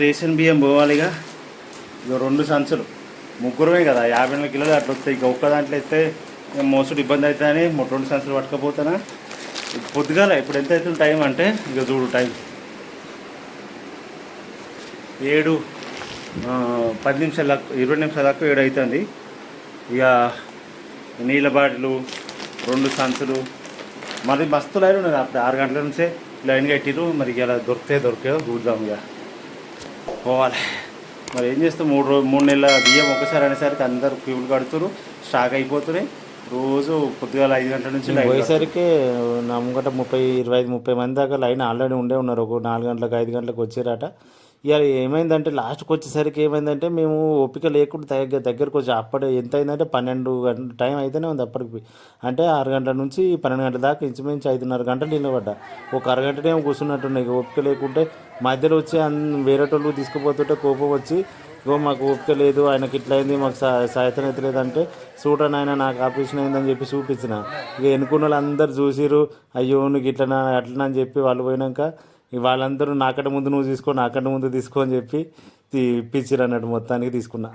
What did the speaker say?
Ration బియ్యం పోవాలిగా. ఇక రెండు సంచులు. ముగ్గురమే కదా యాభై ఎనిమిది కిలోలు అట్లా వస్తాయి. ఇక ఒక్క దాంట్లో అయితే ఏం మోసుడు ఇబ్బంది అవుతుందని రెండు సంచులు పట్టుకపోతానా? పొద్దుగాల ఇప్పుడు ఎంత అవుతుంది టైం అంటే? ఇక చూడు టైం. ఏడు పది నిమిషాల దాకా ఇరవై నిమిషాల దాకా ఏడు అవుతుంది ఇక నీళ్ళ బాటిలు రెండు సంచులు. మరి మస్తు లైన్ ఉన్నది అప్పుడు. ఆరు గంటల నుంచే లైన్ కట్టిరు మరి ఇలా దొరికితే దొరికేదో చూద్దాం ఇక పోవాలి. మరి ఏం చేస్తాం? మూడు రోజు మూడు నెలల బియ్యం ఒకసారి అనేసరికి అందరు క్యూలు కడుతురు స్టాక్ అయిపోతున్నాయి. రోజు పొద్దుగాల ఐదు గంటల నుంచి పోయేసరికి నా ముంగట ముప్పై ఇరవై ఐదు ముప్పై మంది దాకా లైన్ ఆల్రెడీ ఉండే ఉన్నారు. ఒక నాలుగు గంటలకు ఐదు గంటలకు వచ్చారట. ఇక ఏమైందంటే లాస్ట్కి వచ్చేసరికి ఏమైందంటే మేము ఓపిక లేకుండా దగ్గర దగ్గరకు వచ్చి అప్పటి ఎంత అయిందంటే పన్నెండు గంటల టైం అయితేనే ఉంది అప్పటికి. అంటే ఆరు గంటల నుంచి పన్నెండు గంటల దాకా ఇంచుమించు ఐదున్నర గంటలు నిలబడ్డా. ఒక అరగంటనే ఇక ఓపిక లేకుంటే మధ్యలో వచ్చి అన్ వేరేటోళ్ళు తీసుకుపోతుంటే కోపం వచ్చి ఇగో మాకు ఓపిక లేదు ఆయనకి ఇట్లా అయింది మాకు సాయంత్రం ఎత్తలేదు అంటే చూడండి ఆయన నాకు ఆపరేషన్ అయిందని చెప్పి చూపించిన ఇక ఎన్నుకున్న వాళ్ళు అందరు చూసిరు అయ్యో నీకు ఇట్లా అట్లా అని చెప్పి వాళ్ళు పోయినాక వాళ్ళందరూ నాకంటే ముందు నువ్వు తీసుకో నాకంటే ముందు తీసుకో అని చెప్పి ఇప్పించారు అన్నట్టు మొత్తానికి తీసుకున్నా.